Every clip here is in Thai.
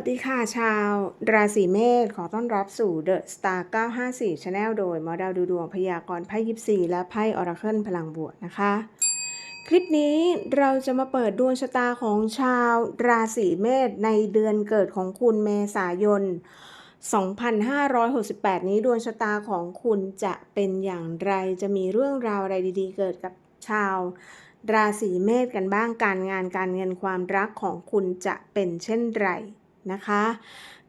วัสดีค่ะชาวราศีเมษขอต้อนรับสู่ The Star 954 Channel โดยหมอดาวดูดวงพยากรณ์ไพ่ยิปซีและไพ่ออราเคิลพลังบวกนะคะ คลิปนี้เราจะมาเปิดดวงชะตาของชาวราศีเมษในเดือนเกิดของคุณเมษายน 2568 นี้ดวงชะตาของคุณจะเป็นอย่างไรจะมีเรื่องราวอะไรดีๆ เกิดกับชาวราศีเมษกันบ้างการงานการเงินความรักของคุณจะเป็นเช่นไร นะคะ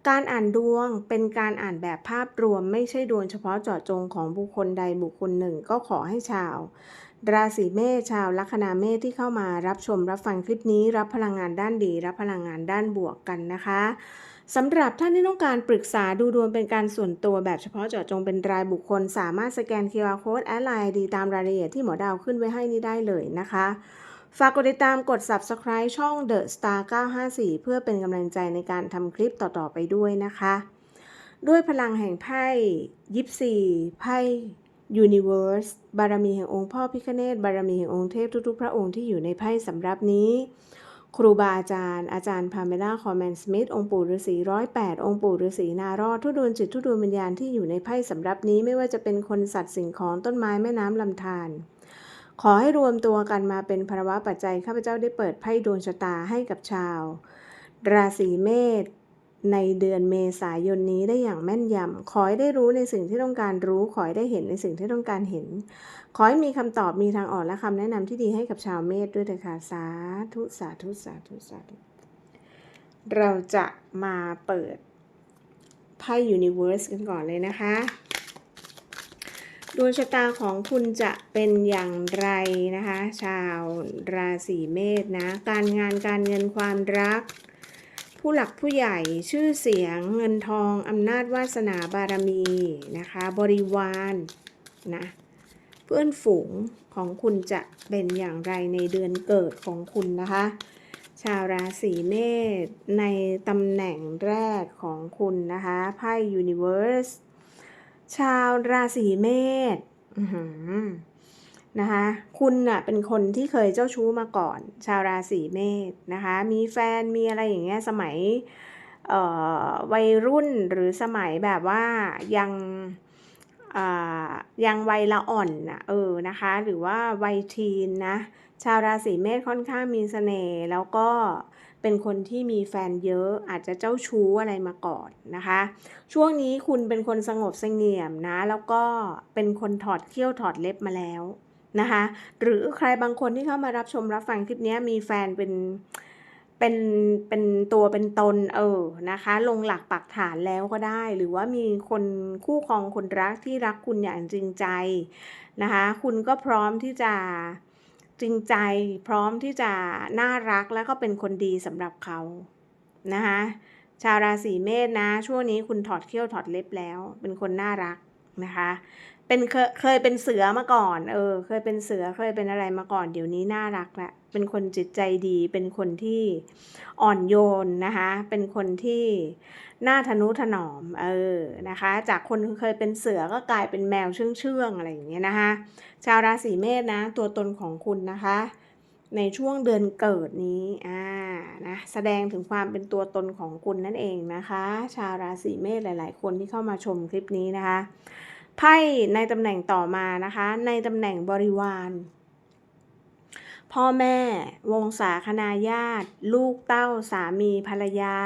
การอ่านดวงเป็นการอ่านแบบภาพรวมไม่ใช่ดวงเฉพาะเจาะจงของบุคคลใดบุคคลหนึ่ง ก็ขอให้ชาว ราศีเมษชาวลัคนาเมษที่เข้ามารับชมรับฟังคลิปนี้ รับพลังงานด้านดี รับพลังงานด้านบวกกันนะคะสำหรับท่านที่ต้องการปรึกษาดูดวงเป็นการส่วนตัวแบบเฉพาะเจาะจงเป็นรายบุคคล สามารถสแกน QR Code แอดไลน์ดีตามรายละเอียดที่หมอดาวขึ้นไว้ให้นี้ได้เลยนะคะ ฝากกดติดตามกด Subscribe ช่อง The Star 954 เพื่อเป็นกำลังใจในการทำคลิปต่อๆไปด้วยนะคะ ด้วยพลังแห่งไพ่ยิปซีไพ่ Universe บารมีแห่งองค์พ่อพิคเนตบารมีแห่งองค์เทพทุกๆ พระองค์ที่อยู่ในไพ่สำรับนี้ ครูบาอาจารย์ อาจารย์พาเมล่าคอมแมนสมิธองค์ปู่ฤาษีร้อยแปดองค์ปู่ฤาษีนารอดทุดวงจิตทุดวงวิญญาณที่อยู่ในไพ่สำรับนี้ไม่ว่าจะเป็นคนสัตว์สิ่งของต้นไม้แม่น้ำลำธาร ขอให้รวมตัวกันมาเป็นภาวะปัจจัยข้าพเจ้าได้เปิดไพ่ดวงชะตาให้กับชาว ราศีเมษในเดือนเมษายนนี้ได้อย่างแม่นยำ ขอให้ได้รู้ในสิ่งที่ต้องการรู้ ขอให้ได้เห็นในสิ่งที่ต้องการเห็น ขอให้มีคำตอบ มีทางออกและคำแนะนำที่ดีให้กับชาวเมษด้วยเถิดค่ะสาธุสาธุสาธุสาธุ เราจะมาเปิดไพ่ Universe กันก่อนเลยนะคะ ดวงชะตาของคุณจะเป็นอย่างไรนะคะ ชาวราศีเมษนะ การงานการเงินความรัก ผู้หลักผู้ใหญ่ชื่อเสียงเงินทองอำนาจวาสนาบารมีนะคะ บริวารนะเพื่อนฝูงของคุณจะเป็นอย่างไรในเดือนเกิดของคุณนะคะ ชาวราศีเมษในตำแหน่งแรกของคุณนะคะไพ่ Universe ชาวราศีเมษนะคะ คุณน่ะเป็นคนที่เคยเจ้าชู้มาก่อน ชาวราศีเมษนะคะ มีแฟนมีอะไรอย่างเงี้ยสมัยเอ่อวัยรุ่นหรือสมัยแบบว่ายังอ่ายังวัยละอ่อนนะเออนะคะ หรือว่าวัยทีนนะ ชาวราศีเมษค่อนข้างมีเสน่ห์แล้วก็ เป็นคนที่มีแฟนเยอะอาจจะเจ้าชู้อะไรมาก่อนนะคะ ช่วงนี้คุณเป็นคนสงบเสงี่ยมนะ แล้วก็เป็นคนถอดเขี้ยวถอดเล็บมาแล้วนะคะ หรือใครบางคนที่เข้ามารับชมรับฟังคลิปนี้มีแฟนเป็นเป็นเป็นตัวเป็นตนเออนะคะ ลงหลักปักฐานแล้วก็ได้ หรือว่ามีคนคู่ครองคนรักที่รักคุณอย่างจริงใจนะคะ คุณก็พร้อมที่จะ จริงใจพร้อมที่จะน่ารักแล้วก็เป็นคนดีสำหรับเขานะคะชาวราศีเมษนะ ช่วงนี้คุณถอดเขี้ยวถอดเล็บแล้ว เป็นคนน่ารักนะคะ เป็นเคยเคยเป็นเสือมาก่อน เออ เคยเป็นเสือเคยเป็นอะไรมาก่อน เดี๋ยวนี้น่ารักละเป็นคนจิตใจดี เป็นคนที่อ่อนโยนนะคะ เป็นคนที่น่าทนุถนอม เออ นะคะ จากคนเคยเป็นเสือก็กลายเป็นแมวเชื่องเชื่องอะไรอย่างเงี้ยนะคะ ชาวราศีเมษนะ ตัวตนของคุณนะคะ ในช่วงเดือนเกิดนี้ อ่า นะ แสดงถึงความเป็นตัวตนของคุณนั่นเองนะคะ ชาวราศีเมษหลาย ๆ คนที่เข้ามาชมคลิปนี้นะคะ ไพ่ในตำแหน่งต่อมานะคะ ในตำแหน่งบริวาร พ่อแม่ วงศาคณาญาติ ลูกเต้าสามีภรรยา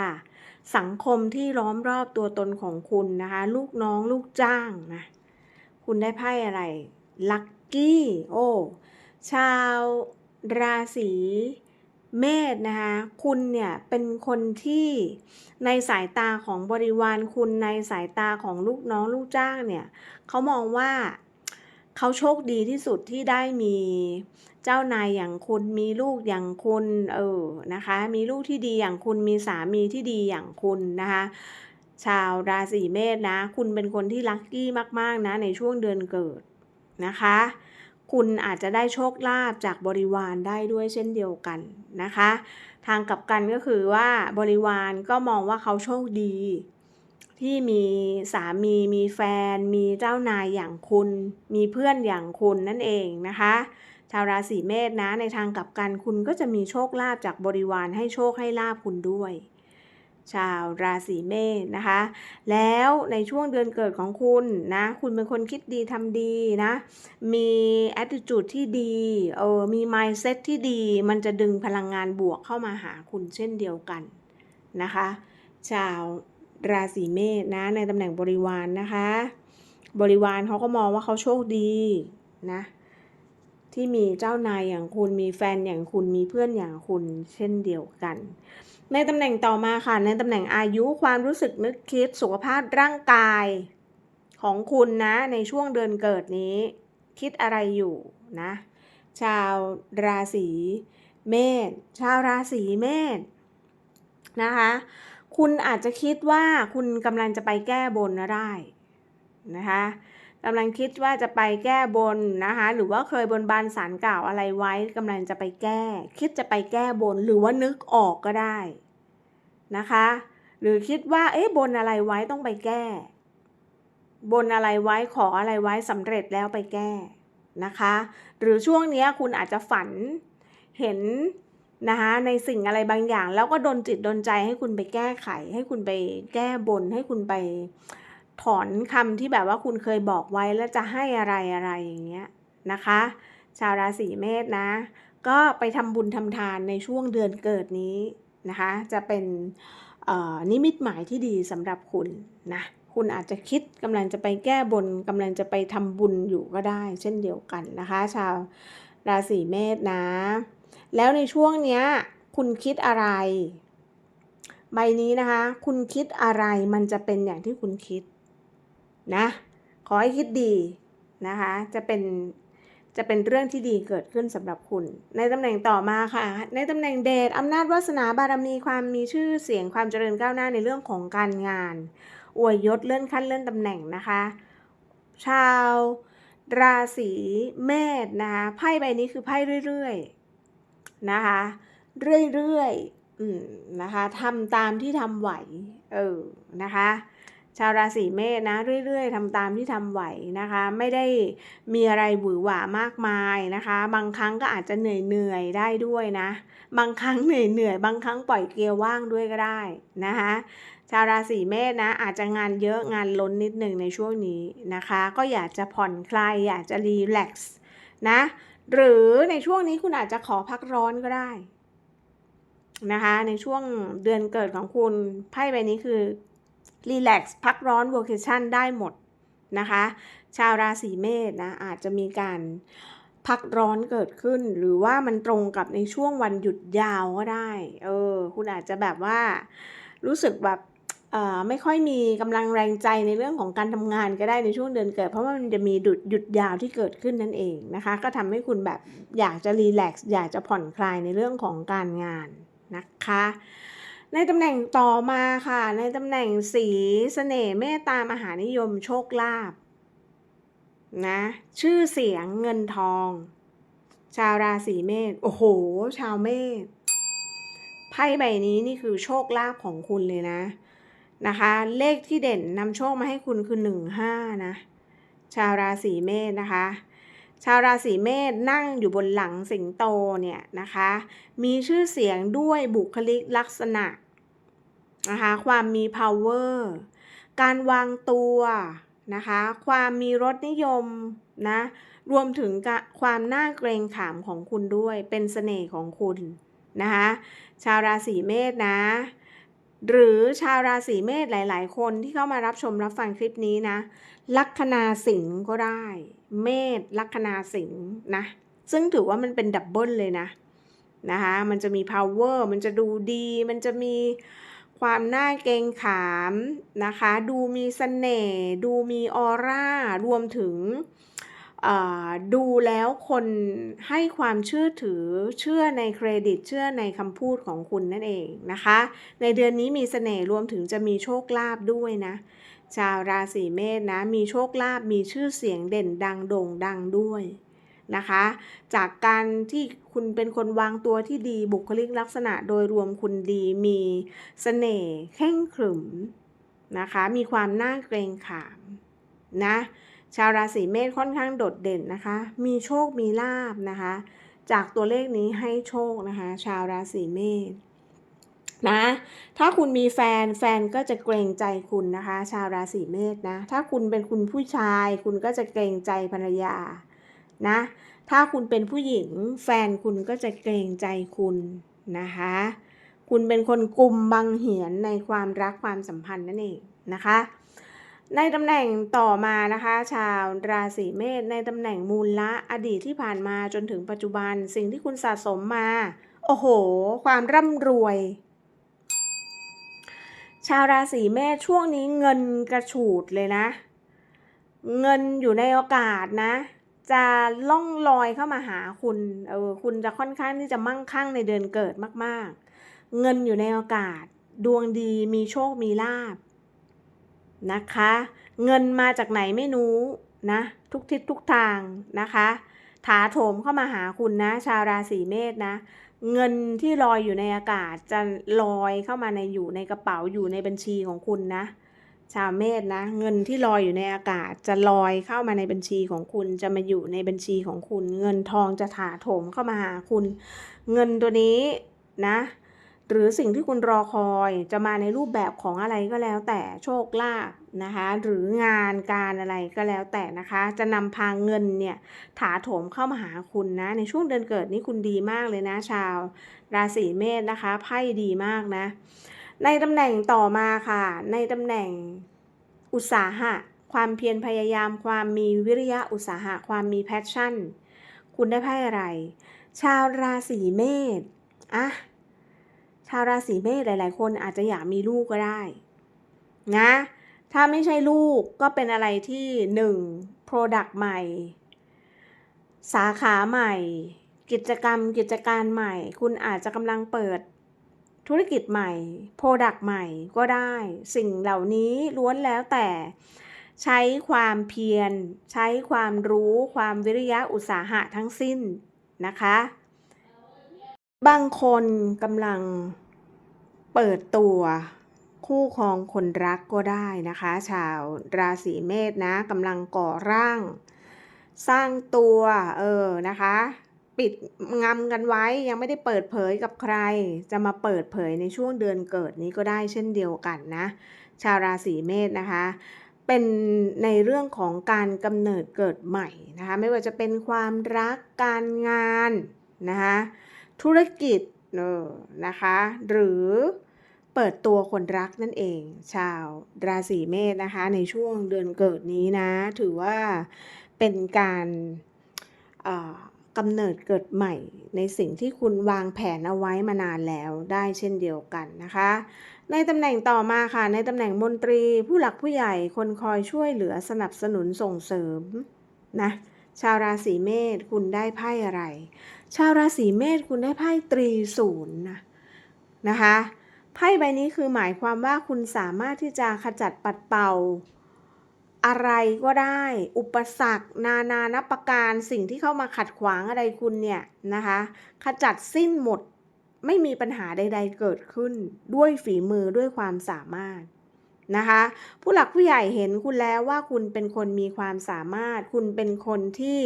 สังคมที่ล้อมรอบตัวตนของคุณนะคะ ลูกน้องลูกจ้างนะคุณได้ไพ่อะไรลัคกี้โอ้ชาวราศี เมษนะคะคุณเนี่ยเป็นคนที่ในสายตาของบริวารคุณในสายตาของลูกน้องลูกจ้างเนี่ยเขามองว่าเขาโชคดีที่สุดที่ได้มีเจ้านายอย่างคุณมีลูกอย่างคุณเออนะคะมีลูกที่ดีอย่างคุณมีสามีที่ดีอย่างคุณนะคะชาวราศีเมษนะ คุณเป็นคนที่ลัคกี้มาก ๆ นะ ในช่วงเดือนเกิดนะคะ คุณอาจจะได้โชคลาภจากบริวารได้ด้วยเช่นเดียวกันนะคะ ทางกลับกันก็คือว่าบริวารก็มองว่าเขาโชคดี ที่มีสามีมีแฟน มีเจ้านายอย่างคุณ มีเพื่อนอย่างคุณนั่นเองนะคะ ชาวราศีเมษนะในทางกลับกันคุณก็จะมีโชคลาภจากบริวารให้โชคให้ลาภคุณด้วย ชาวราศีเมษนะคะ แล้วในช่วงเดือนเกิดของคุณนะ คุณเป็นคนคิดดีทำดีนะ มี attitude ที่ดีเออมี mindset ที่ดี มันจะดึงพลังงานบวกเข้ามาหาคุณเช่นเดียวกันนะคะ ชาวราศีเมษนะ ในตำแหน่งบริวารนนะคะ บริวารเขาก็มองว่าเขาโชคดีนะ ที่มีเจ้านายอย่างคุณ มีแฟนอย่างคุณ มีเพื่อนอย่างคุณเช่นเดียวกัน ในตำแหน่งต่อมาค่ะ ในตำแหน่งอายุความรู้สึกนึกคิดสุขภาพร่างกายของคุณนะในช่วงเดือนเกิดนี้ คิดอะไรอยู่นะ ชาวราศีเมษชาวราศีเมษนะคะ คุณอาจจะคิดว่าคุณกำลังจะไปแก้บนนะได้นะคะกำลังคิดว่าจะไปแก้บนนะคะหรือว่าเคยบนบานสารกล่าวอะไรไว้กำลังจะไปแก้ คิดจะไปแก้บนหรือว่านึกออกก็ได้ นะคะ หรือคิดว่าเอ๊ะบนอะไรไว้ต้องไปแก้ บนอะไรไว้ขออะไรไว้สำเร็จแล้วไปแก้นะคะ หรือช่วงนี้คุณอาจจะฝันเห็นนะคะในสิ่งอะไรบางอย่าง แล้วก็ดนจิตดนใจให้คุณไปแก้ไข ให้คุณไปแก้บนให้คุณไปถอนคำที่แบบว่าคุณเคยบอกไว้แล้วจะให้อะไรอะไรอย่างเงี้ยนะคะ ชาวราศีเมษนะ ก็ไปทำบุญทำทานในช่วงเดือนเกิดนี้ นะคะจะเป็นนิมิตหมายที่ดีสำหรับคุณนะคุณอาจจะคิดกำลังจะไปแก้บนกำลังจะไปทำบุญอยู่ก็ได้ เช่นเดียวกันนะคะ ชาวราศีเมษนะ แล้วในช่วงเนี้ยคุณคิดอะไร ใบนี้นะคะ คุณคิดอะไรมันจะเป็นอย่างที่คุณคิดนะ ขอให้คิดดีนะคะ จะเป็น จะเป็นเรื่องที่ดีเกิดขึ้นสำหรับคุณ ในตำแหน่งต่อมาค่ะ ในตำแหน่งเดชอำนาจวาสนาบารมีความมีชื่อเสียงความเจริญก้าวหน้าในเรื่องของการงาน อวยยศเลื่อนขั้นเลื่อนตำแหน่งนะคะ ชาวราศีเมษนะคะไพ่ใบนี้คือไพ่เรื่อยๆนะคะ เรื่อยๆนะคะทำตามที่ทำไหว เออ นะคะ ชาวราศีเมษนะเรื่อยๆทำตามที่ทำไหวนะคะ ไม่ได้มีอะไรหวือหวามากมายนะคะ บางครั้งก็อาจจะเหนื่อยเหนื่อยได้ด้วยนะ บางครั้งเหนื่อยเหนื่อยบางครั้งปล่อยเกียร์ว่างด้วยก็ได้นะคะชาวราศีเมษนะอาจจะงานเยอะงานล้นนิดหนึ่งในช่วงนี้นะคะ ก็อยากจะผ่อนคลายอยากจะรีแลกซ์นะหรือในช่วงนี้คุณอาจจะขอพักร้อนก็ได้นะคะในช่วงเดือนเกิดของคุณไพ่ใบนี้คือ รีแลกซ์พักร้อนวอร์เคชั่นได้หมดนะคะ ชาวราศีเมษนะอาจจะมีการพักร้อนเกิดขึ้น หรือว่ามันตรงกับในช่วงวันหยุดยาวก็ได้ เออ คุณอาจจะแบบว่ารู้สึกแบบไม่ค่อยมีกำลังแรงใจในเรื่องของการทำงานก็ได้ในช่วงเดือนเกิด เพราะว่ามันจะมีดุดหยุดยาวที่เกิดขึ้นนั่นเองนะคะ ก็ทำให้คุณแบบอยากจะรีแลกซ์อยากจะผ่อนคลายในเรื่องของการงานนะคะ ในตำแหน่งต่อมาค่ะ ในตำแหน่งสีเสน่ห์เมตตามหานิยมโชคลาภนะชื่อเสียงเงินทอง ชาวราศีเมษโอ้โห ชาวเมษไพ่ใบนี้นี่คือโชคลาภของคุณเลยนะนะคะ เลขที่เด่นนำโชคมาให้คุณคือหนึ่งห้านะ ชาวราศีเมษนะคะชาวราศีเมษนั่งอยู่บนหลังสิงโตเนี่ยนะคะ มีชื่อเสียงด้วยบุคลิกลักษณะ นะคะความมี power การวางตัวนะคะความมีรสนิยมนะรวมถึงความน่าเกรงขามของคุณด้วยเป็นเสน่ห์ของคุณนะคะชาวราศีเมษนะหรือชาวราศีเมษหลาย ๆ คนที่เข้ามารับชมรับฟังคลิปนี้นะลัคนาสิงก็ได้ เมษลัคนาสิงนะซึ่งถือว่ามันเป็นดับเบิลเลยนะนะคะมันจะมี power มันจะดูดี มันจะมี ความน่าเกรงขามนะคะ ดูมีสเสน่ห์ดูมีออร่ารวมถึงดูแล้วคนให้ความเชื่อถือเชื่อในเครดิตเชื่อในคำพูดของคุณนั่นเองนะคะ ในเดือนนี้มีสเสน่ห์รวมถึงจะมีโชคลาภด้วยนะชาวราศีเมษนะมีโชคลาภมีชื่อเสียงเด่นดังโด่งดังด้วย นะคะ จากการที่คุณเป็นคนวางตัวที่ดีบุคลิกลักษณะโดยรวมคุณดีมีสเสน่ห์แข่งขรึมนะคะ มีความน่าเกรงขามนะชาวราศีเมษค่อนข้างโดดเด่นนะคะ มีโชคมีลาบนะคะ จากตัวเลขนี้ให้โชคนะคะ ชาวราศีเมษนะ ถ้าคุณมีแฟนแฟนก็จะเกรงใจคุณนะคะ ชาวราศีเมษนะ ถ้าคุณเป็นคุณผู้ชาย คุณก็จะเกรงใจภรรยา นะ ถ้าคุณเป็นผู้หญิงแฟนคุณก็จะเกรงใจคุณนะคะ คุณเป็นคนกลุ่มบังเหียนในความรักความสัมพันธ์นั่นเองนะคะ ในตำแหน่งต่อมานะคะ ชาวราศีเมษในตำแหน่งมูลละอดีตที่ผ่านมาจนถึงปัจจุบันสิ่งที่คุณสะสมมา โอ้โห ความร่ำรวยชาวราศีเมษช่วงนี้เงินกระฉูดเลยนะ เงินอยู่ในโอกาสนะ จะล่องลอยเข้ามาหาคุณเออคุณจะค่อนข้างที่จะมั่งคั่งในเดือนเกิดมาก ๆ เงินอยู่ในโอกาสดวงดีมีโชคมีลาบนะคะ เงินมาจากไหนไม่รู้นะ ทุกทิศทุกทางนะคะ ถาโถมเข้ามาหาคุณนะ ชาวราศีเมษนะ เงินที่ลอยอยู่ในอากาศจะลอยเข้ามาในอยู่ในกระเป๋าอยู่ในบัญชีของคุณนะ ชาวเมษนะ เงินที่ลอยอยู่ในอากาศจะลอยเข้ามาในบัญชีของคุณจะมาอยู่ในบัญชีของคุณ เงินทองจะถาโถมเข้ามาหาคุณ เงินตัวนี้นะ หรือสิ่งที่คุณรอคอยจะมาในรูปแบบของอะไรก็แล้ว แต่โชคลาภนะคะ หรืองานการอะไรก็แล้วแต่นะคะ จะนำพาเงินเนี่ยถาโถมเข้ามาหาคุณนะ ในช่วงเดือนเกิดนี้คุณดีมากเลยนะ ชาว ราศีเมษนะคะไพ่ดีมากนะ ในตำแหน่งต่อมาค่ะ ในตำแหน่งอุตสาหะ ความเพียรพยายาม ความมีวิริยะอุตสาหะ ความมีแพชชั่น คุณได้ไพ่อะไร ชาวราศีเมษอะชาวราศีเมษหลาย ๆ คนอาจจะอยากมีลูกก็ได้นะ ถ้าไม่ใช่ลูกก็เป็นอะไรที่หนึ่ง Product ใหม่ สาขาใหม่ กิจกรรมกิจการใหม่ คุณอาจจะกำลังเปิด ธุรกิจใหม่ Product ใหม่ก็ได้ สิ่งเหล่านี้ล้วนแล้วแต่ ใช้ความเพียร ใช้ความรู้ความวิริยะอุตสาหะทั้งสิ้นนะคะ บางคนกำลังเปิดตัวคู่ครองคนรักก็ได้นะคะ ชาวราศีเมษนะกำลังก่อร่าง สร้างตัวเออนะคะ ปิดงำกันไว้ยังไม่ได้เปิดเผยกับใคร จะมาเปิดเผยในช่วงเดือนเกิดนี้ก็ได้เช่นเดียวกันนะ ชาวราศีเมษนะคะ เป็นในเรื่องของการกำเนิดเกิดใหม่นะคะ ไม่ว่าจะเป็นความรักการงานนะคะธุรกิจเออนะคะ หรือเปิดตัวคนรักนั่นเอง ชาวราศีเมษนะคะ ในช่วงเดือนเกิดนี้นะ ถือว่าเป็นการ กำเนิดเกิดใหม่ ในสิ่งที่คุณวางแผนเอาไว้มานานแล้วได้เช่นเดียวกันนะคะ ในตำแหน่งต่อมาค่ะ ในตำแหน่งมนตรี ผู้หลักผู้ใหญ่คนคอยช่วยเหลือสนับสนุนส่งเสริมนะชาวราศีเมษคุณได้ไพ่อะไร ชาวราศีเมษคุณได้ไพ่ตรีศูนย์นะนะคะไพ่ใบนี้คือหมายความว่าคุณสามารถที่จะขจัดปัดเป่า อะไรก็ได้ อุปสรรค นานานับประการสิ่งที่เข้ามาขัดขวางอะไรคุณเนี่ยนะคะขจัดสิ้นหมดไม่มีปัญหาใด ๆ เกิดขึ้นด้วยฝีมือด้วยความสามารถนะคะ ผู้หลักผู้ใหญ่เห็นคุณแล้วว่าคุณเป็นคนมีความสามารถ คุณเป็นคนที่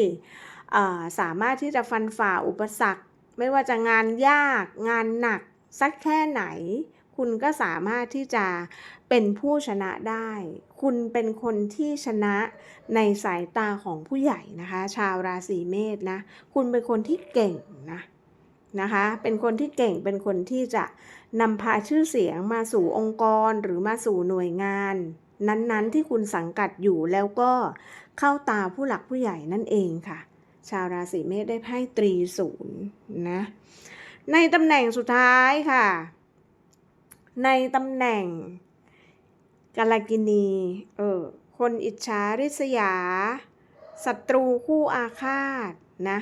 สามารถที่จะฟันฝ่าอุปสรรค ไม่ว่าจะงานยากงานหนักสักแค่ไหน คุณก็สามารถที่จะ เป็นผู้ชนะได้ คุณเป็นคนที่ชนะในสายตาของผู้ใหญ่นะคะ ชาวราศีเมษนะ คุณเป็นคนที่เก่งนะนะคะ เป็นคนที่เก่ง เป็นคนที่จะนำพาชื่อเสียงมาสู่องค์กรหรือมาสู่หน่วยงาน นั้นๆที่คุณสังกัดอยู่แล้วก็เข้าตาผู้หลักผู้ใหญ่นั่นเองค่ะ ชาวราศีเมษได้ไพ่ตรีศูนย์นะ ในตำแหน่งสุดท้ายค่ะ ในตำแหน่ง กาลกินี เออ คนอิจฉาริษยา ศัตรูคู่อาฆาต นะ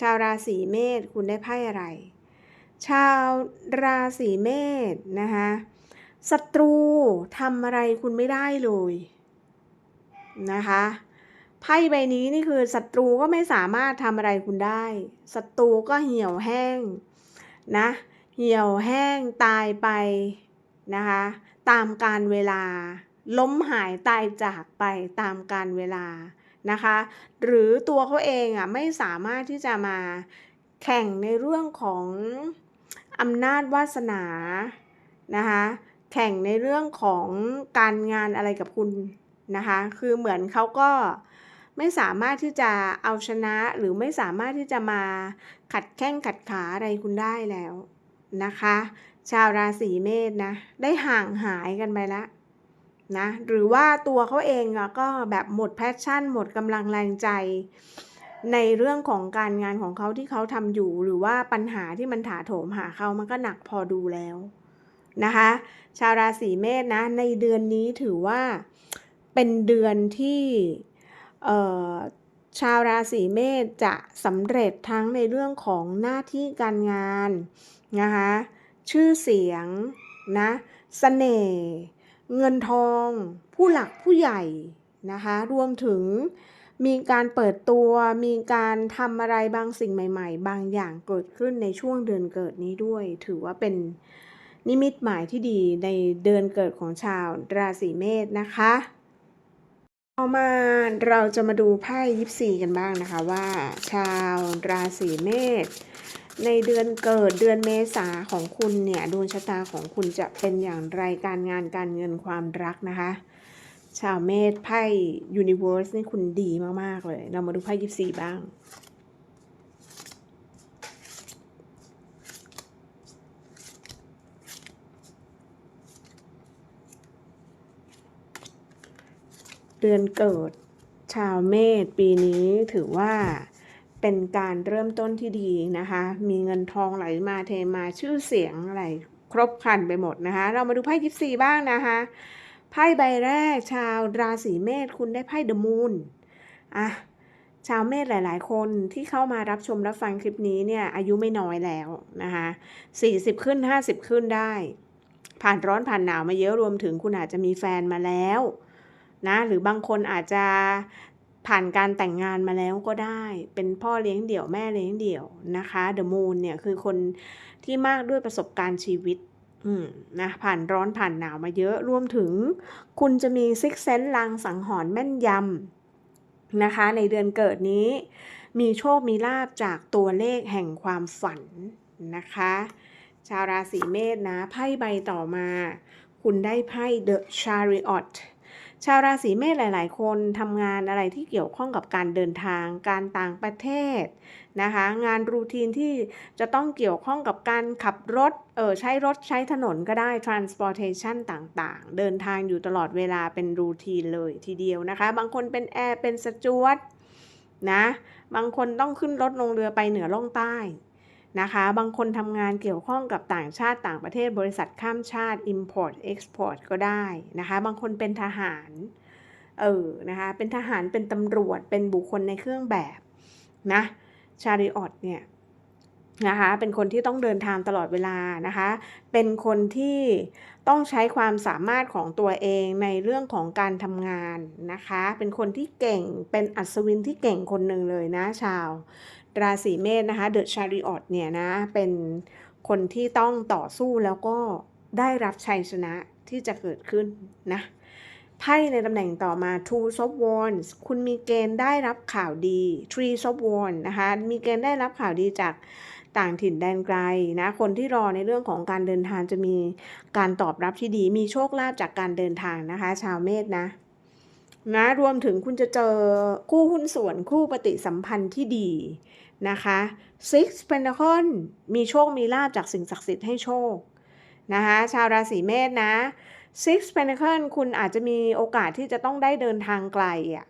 ชาวราศีเมษคุณได้ไพ่อะไร ชาวราศีเมษนะคะศัตรูทำอะไรคุณไม่ได้เลยนะคะไพ่ใบนี้นี่คือศัตรูก็ไม่สามารถทำอะไรคุณได้ศัตรูก็เหี่ยวแห้งนะ เหี่ยวแห้งตายไป นะคะตามการเวลา ล้มหายตายจากไปตามการเวลานะคะหรือตัวเขาเองอะไม่สามารถที่จะมาแข่งในเรื่องของอำนาจวาสนานะคะแข่งในเรื่องของการงานอะไรกับคุณนะคะคือเหมือนเขาก็ไม่สามารถที่จะเอาชนะหรือไม่สามารถที่จะมาขัดแข้งขัดขาอะไรคุณได้แล้วนะคะ ชาวราศีเมษนะ ได้ห่างหายกันไปแล้วนะหรือว่าตัวเขาเองอะก็แบบหมดแพชชั่น หมดกำลังแรงใจ ในเรื่องของการงานของเขาที่เขาทำอยู่ หรือว่าปัญหาที่มันถาโถมหาเขามันก็หนักพอดูแล้วนะคะ ชาวราศีเมษนะในเดือนนี้ถือว่าเป็นเดือนที่ชาวราศีเมษจะสำเร็จทั้งในเรื่องของหน้าที่การงานนะคะ ชื่อเสียงนะสเสน่ห์เงินทอง ผู้หลักผู้ใหญ่นะคะรวมถึงมีการเปิดตัวมีการทำอะไรบางสิ่งใหม่ ๆ บางอย่างเกิดขึ้นในช่วงเดือนเกิดนี้ด้วย ถือว่าเป็นนิมิตหมายที่ดีในเดือนเกิดของชาวราศีเมษนะคะเอามาเราจะมาดูไพ่ยิปซีกันบ้างนะคะว่า ชาวราศีเมษ ในเดือนเกิดเดือนเมษาของคุณเนี่ยดวงชะตาของคุณจะเป็นอย่างไรการงานการเงินความรักนะคะ ชาวเมษไพ่ยูนิเวอร์สนี่คุณดีมาก ๆ เลย เรามาดูไพ่ยิปซีบ้าง เดือนเกิดชาวเมษปีนี้ถือว่า เป็นการเริ่มต้นที่ดีนะคะ มีเงินทองไหลมาเทมาชื่อเสียงอะไรครบครันไปหมดนะคะ เรามาดูไพ่ยิปซีบ้างนะคะไพ่ใบแรกชาวราศีเมษคุณได้ไพ่เดอะมูนอะชาวเมษหลาย ๆ คนที่เข้ามารับชมรับฟังคลิปนี้เนี่ยอายุไม่น้อยแล้วนะคะ40 ขึ้น 50 ขึ้นได้ ผ่านร้อนผ่านหนาวมาเยอะรวมถึงคุณอาจจะมีแฟนมาแล้วนะหรือบางคนอาจจะ ผ่านการแต่งงานมาแล้วก็ได้ เป็นพ่อเลี้ยงเดี่ยวแม่เลี้ยงเดี่ยวนะคะเดอะมูนเนี่ยคือคนที่มากด้วยประสบการณ์ชีวิตอืมนะผ่านร้อนผ่านหนาวมาเยอะรวมถึง คุณจะมีซิกเซนลางสังหรณ์แม่นยำนะคะ ในเดือนเกิดนี้ มีโชคมีลาบจากตัวเลขแห่งความฝันนะคะ ชาวราศีเมษนะไพ่ใบต่อมา คุณได้ไพ่ The Chariot ชาวราศีเมษหลาย ๆ คนทำงานอะไรที่เกี่ยวข้องกับการเดินทาง การต่างประเทศนะคะ งานรูทีนที่จะต้องเกี่ยวข้องกับการขับรถ เออใช้รถใช้ถนนก็ได้ transportation ต่าง ๆ เดินทางอยู่ตลอดเวลาเป็นรูทีนเลยทีเดียวนะคะ บางคนเป็นแอร์เป็นสจวตนะ บางคนต้องขึ้นรถลงเรือไปเหนือล่องใต้ นะคะ บางคนทำงานเกี่ยวข้องกับต่างชาติต่างประเทศบริษัทข้ามชาติ Import Export ก็ได้นะคะ บางคนเป็นทหาร เออ นะคะ เป็นทหาร เป็นตำรวจ เป็นบุคคลในเครื่องแบบนะชาริออตเนี่ยนะคะ เป็นคนที่ต้องเดินทางตลอดเวลานะคะ เป็นคนที่ต้องใช้ความสามารถของตัวเองในเรื่องของการทำงานนะคะ เป็นคนที่เก่ง เป็นอัศวินที่เก่งคนหนึ่งเลยนะชาว ราศีเมษนะคะเดอะชาริออตเนี่ยนะเป็นคนที่ต้องต่อสู้แล้วก็ได้รับชัยชนะที่จะเกิดขึ้นนะไพ่ในตำแหน่งต่อมา Two of Wands คุณมีเกณฑ์ได้รับข่าวดี Three of Wands นะคะมีเกณฑ์ได้รับข่าวดีจากต่างถิ่นแดนไกลนะคนที่รอในเรื่องของการเดินทางจะมีการตอบรับที่ดี มีโชคลาภจากการเดินทางนะคะ ชาวเมษนะ นะรวมถึงคุณจะเจอคู่หุ้นส่วนคู่ปฏิสัมพันธ์ที่ดีนะคะ Six Pentacle มีโชคมีลาบจากสิ่งศักดิ์สิทธิ์ให้โชคนะคะชาวราศีเมษนะ Six Pentacle คุณอาจจะมีโอกาสที่จะต้องได้เดินทางไกลอะ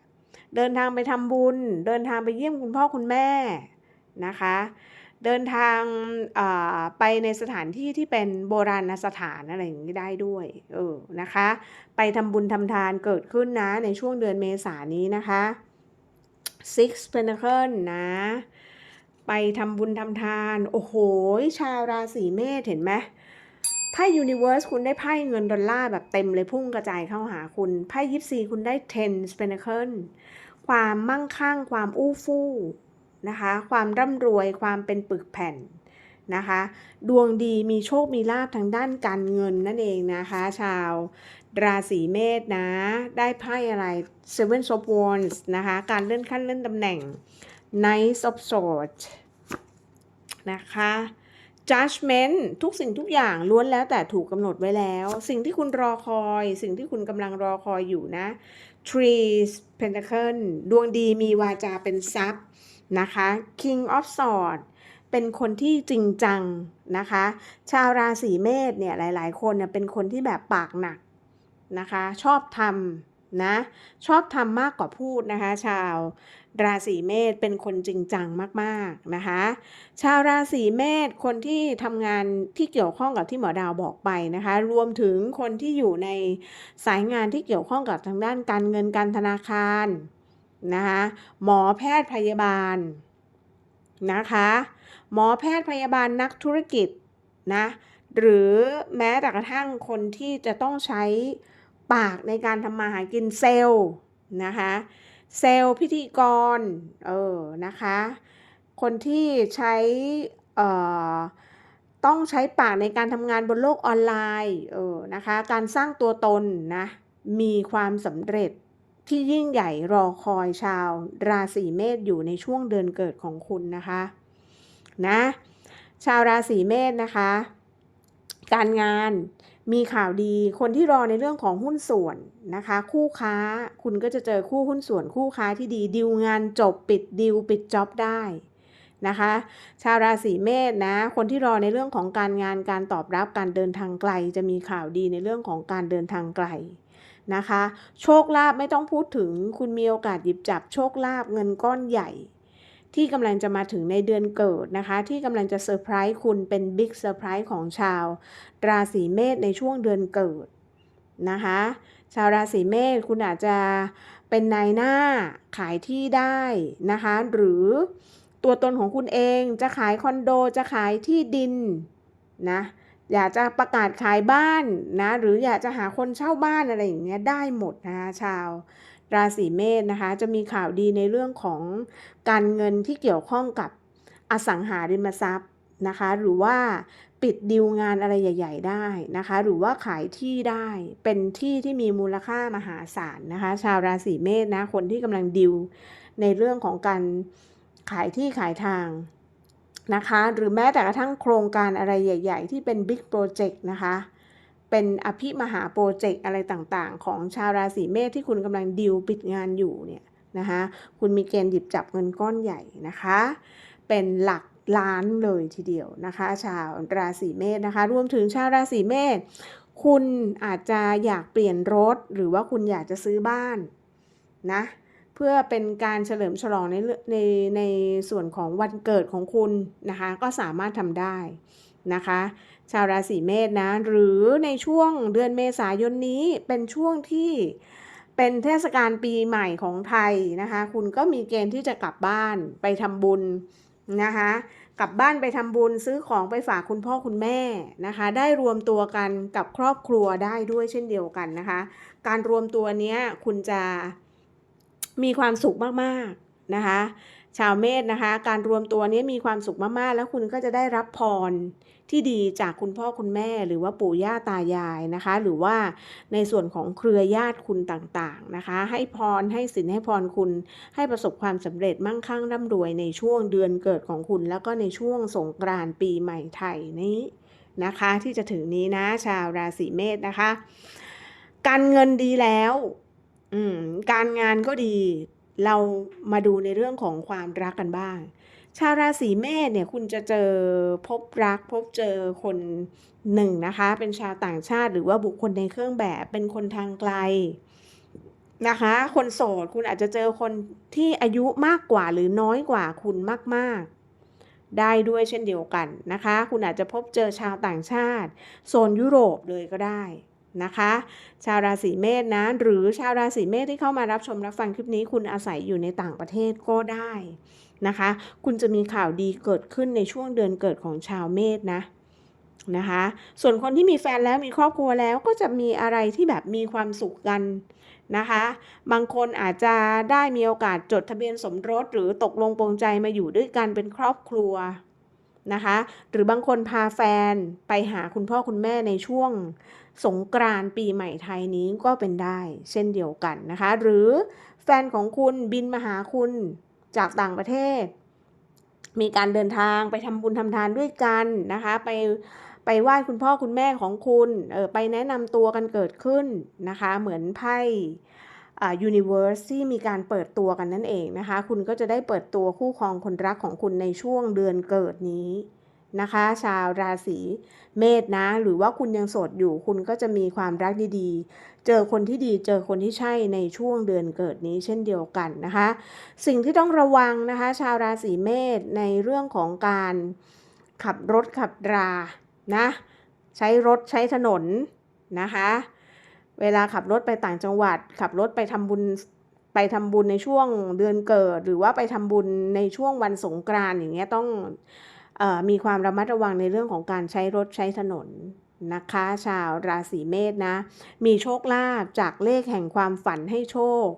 เดินทางไปทำบุญ เดินทางไปเยี่ยมคุณพ่อคุณแม่นะคะ เดินทางไปในสถานที่ที่เป็นโบราณสถานอะไรอย่างนี้ได้ด้วยเออนะคะ ไปทำบุญทำทานเกิดขึ้นนะในช่วงเดือนเมษานนี้นะคะ Six Pentacle นะ ไปทำบุญทำทาน โอ้โห ชาวราศีเมษเห็นไหมไพ่ยูนิเวอร์สคุณได้ไพ่เงินดอลลาร์แบบเต็มเลยพุ่งกระจายเข้าหาคุณ ไพ่ยิปซีคุณได้ ten pentacle ความมั่งคั่งความอู้ฟู่ นะคะ ความร่ำรวยความเป็นปึกแผ่นนะคะ ดวงดีมีโชคมีลาภทางด้านการเงินนั่นเองนะคะ ชาวราศีเมษนะ ได้ไพ่อะไร Seven of Wands นะคะ การเลื่อนขั้นเลื่อนตำแหน่ง Knight of Swords นะคะ judgment ทุกสิ่งทุกอย่างล้วนแล้วแต่ถูกกำหนดไว้แล้ว สิ่งที่คุณรอคอย สิ่งที่คุณกำลังรอคอยอยู่นะ trees pentacle ดวงดีมีวาจาเป็นทรัพย์ นะคะ king of swords เป็นคนที่จริงจังนะคะ ชาวราศีเมษเนี่ยหลาย ๆ คนเนี่ยเป็นคนที่แบบปากหนักนะคะ ชอบทำนะชอบทำมากกว่าพูดนะคะ ชาวราศีเมษเป็นคนจริงจังมากๆนะคะ ชาวราศีเมษคนที่ทำงานที่เกี่ยวข้องกับที่หมอดาวบอกไปนะคะ รวมถึงคนที่อยู่ในสายงานที่เกี่ยวข้องกับทางด้านการเงินการธนาคาร นะคะหมอแพทย์พยาบาลนะคะ หมอแพทย์พยาบาลนักธุรกิจนะหรือแม้แต่กระทั่งคนที่จะต้องใช้ปากในการทำมาหากินเซลล์นะคะเซลล์พิธีกรเออนะคะคนที่ใช้เอ่อต้องใช้ปากในการทำงานบนโลกออนไลน์เออนะคะการสร้างตัวตนนะมีความสำเร็จ ที่ยิ่งใหญ่รอคอยชาว ราศีเมษอยู่ในช่วงเดือนเกิดของคุณนะคะนะชาวราศีเมษนะคะ การงานมีข่าวดีคนที่รอในเรื่องของหุ้นส่วนนะคะ คู่ค้าคุณก็จะเจอคู่หุ้นส่วนคู่ค้าที่ดีดิวงานจบปิดดิวปิดจ็อบได้นะคะ ชาวราศีเมษนะ คนที่รอในเรื่องของการงานการตอบรับการเดินทางไกล จะมีข่าวดีในเรื่องของการเดินทางไกล นะคะ โชคลาภไม่ต้องพูดถึงคุณมีโอกาสหยิบจับโชคลาภเงินก้อนใหญ่ ที่กำลังจะมาถึงในเดือนเกิดนะคะ ที่กำลังจะเซอร์ไพรส์คุณเป็นบิ๊กเซอร์ไพรส์ของชาว ราศีเมษในช่วงเดือนเกิดนะคะ ชาวราศีเมษคุณอาจจะเป็นนายหน้าขายที่ได้นะคะ หรือตัวตนของคุณเองจะขายคอนโดจะขายที่ดินนะ อยากจะประกาศขายบ้านนะ หรืออยากจะหาคนเช่าบ้านอะไรอย่างเงี้ยได้หมดนะคะชาวราศีเมษนะคะ จะมีข่าวดีในเรื่องของการเงินที่เกี่ยวข้องกับอสังหาริมทรัพย์นะคะ หรือว่าปิดดีลงานอะไรใหญ่ ๆ ได้นะคะ หรือว่าขายที่ได้เป็นที่ที่มีมูลค่ามหาศาลนะคะ ชาวราศีเมษนะคนที่กำลังดิวในเรื่องของการขายที่ขายทาง นะคะหรือแม้แต่กระทั่งโครงการอะไรใหญ่ ๆ ที่เป็นบิ๊กโปรเจกต์นะคะ เป็นอภิมหาโปรเจกต์อะไรต่างๆ ของชาวราศีเมษที่คุณกำลังดิวปิดงานอยู่เนี่ยนะคะคุณมีเกณฑ์หยิบจับเงินก้อนใหญ่นะคะ เป็นหลักล้านเลยทีเดียวนะคะ ชาวราศีเมษนะคะ รวมถึงชาวราศีเมษคุณอาจจะอยากเปลี่ยนรถ หรือว่าคุณอยากจะซื้อบ้านนะ เพื่อเป็นการเฉลิมฉลองในในในส่วนของวันเกิดของคุณนะคะ ก็สามารถทำได้นะคะ ชาวราศีเมษนะ หรือในช่วงเดือนเมษายนนี้เป็นช่วงที่เป็นเทศกาลปีใหม่ของไทยนะคะ คุณก็มีเกณฑ์ที่จะกลับบ้านไปทำบุญนะคะ กลับบ้านไปทำบุญซื้อของไปฝากคุณพ่อคุณแม่นะคะ ได้รวมตัวกันกับครอบครัวได้ด้วยเช่นเดียวกันนะคะ การรวมตัวนี้คุณจะ มีความสุขมากๆนะคะ ชาวเมษนะคะ การรวมตัวนี้มีความสุขมากๆ แล้วคุณก็จะได้รับพรที่ดีจากคุณพ่อคุณแม่ หรือว่าปู่ย่าตายายนะคะ หรือว่าในส่วนของเครือญาติคุณต่างๆนะคะ ให้พรให้สินให้พรคุณ ให้ประสบความสำเร็จมั่งคั่งร่ำรวยในช่วงเดือนเกิดของคุณ แล้วก็ในช่วงสงกรานต์ปีใหม่ไทยนี้นะคะ ที่จะถึงนี้นะชาวราศีเมษนะคะ การเงินดีแล้ว อืม การงานก็ดี เรามาดูในเรื่องของความรักกันบ้าง ชาวราศีเมษเนี่ยคุณจะเจอพบรัก พบเจอคนหนึ่งนะคะ เป็นชาวต่างชาติหรือว่าบุคคลในเครื่องแบบเป็นคนทางไกลนะคะ คนโสดคุณอาจจะเจอคนที่อายุมากกว่าหรือน้อยกว่าคุณมาก ๆ ได้ด้วยเช่นเดียวกันนะคะ คุณอาจจะพบเจอชาวต่างชาติ โซนยุโรปเลยก็ได้ นะคะ ชาวราศีเมษนะ หรือชาวราศีเมษที่เข้ามารับชมรับฟังคลิปนี้ คุณอาศัยอยู่ในต่างประเทศก็ได้นะคะ คุณจะมีข่าวดีเกิดขึ้นในช่วงเดือนเกิดของชาวเมษนะนะคะ ส่วนคนที่มีแฟนแล้วมีครอบครัวแล้วก็จะมีอะไรที่แบบมีความสุขกันนะคะ บางคนอาจจะได้มีโอกาสจดทะเบียนสมรส หรือตกลงปรงใจมาอยู่ด้วยกันเป็นครอบครัวนะคะ หรือบางคนพาแฟนไปหาคุณพ่อคุณแม่ในช่วง สงกรานต์ปีใหม่ไทยนี้ก็เป็นได้เช่นเดียวกันนะคะ หรือแฟนของคุณบินมาหาคุณจากต่างประเทศ มีการเดินทางไปทำบุญทำทานด้วยกันนะคะ ไปไปไหว้คุณพ่อคุณแม่ของคุณเออไปแนะนำตัวกันเกิดขึ้นนะคะ เหมือนไพ่อ่า universe ที่มีการเปิดตัวกันนั่นเองนะคะ คุณก็จะได้เปิดตัวคู่ครองคนรักของคุณในช่วงเดือนเกิดนี้ นะคะ ชาวราศีเมษนะ หรือว่าคุณยังโสดอยู่คุณก็จะมีความรักดีๆ เจอคนที่ดีเจอคนที่ใช่ในช่วงเดือนเกิดนี้เช่นเดียวกันนะคะ สิ่งที่ต้องระวังนะคะ ชาวราศีเมษในเรื่องของการขับรถขับรานะใช้รถใช้ถนนนะคะ เวลาขับรถไปต่างจังหวัด ขับรถไปทำบุญไปทำบุญในช่วงเดือนเกิด หรือว่าไปทำบุญในช่วงวันสงกรานต์อย่างเงี้ยต้อง มีความระมัดระวังในเรื่องของการใช้รถใช้ถนนนะคะ ชาวราศีเมษนะ มีโชคลาภจากเลขแห่งความฝันให้โชค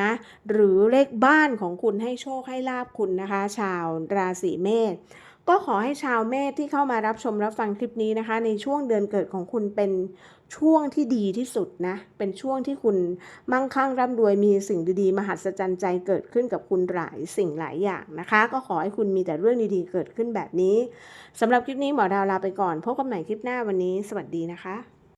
นะหรือเลขบ้านของคุณให้โชคให้ลาบคุณนะคะ ชาวราศีเมษก็ขอให้ชาวเมษที่เข้ามารับชมรับฟังคลิปนี้นะคะ ในช่วงเดือนเกิดของคุณเป็น ช่วงที่ดีที่สุดนะ เป็นช่วงที่คุณมั่งคั่งร่ำรวยมีสิ่งดีๆ มหัศจรรย์ใจเกิดขึ้นกับคุณหลายสิ่งหลายอย่างนะคะ ก็ขอให้คุณมีแต่เรื่องดีๆ เกิดขึ้นแบบนี้สำหรับคลิปนี้หมอดาวลาไปก่อน พบกันใหม่คลิปหน้าวันนี้ สวัสดีนะคะ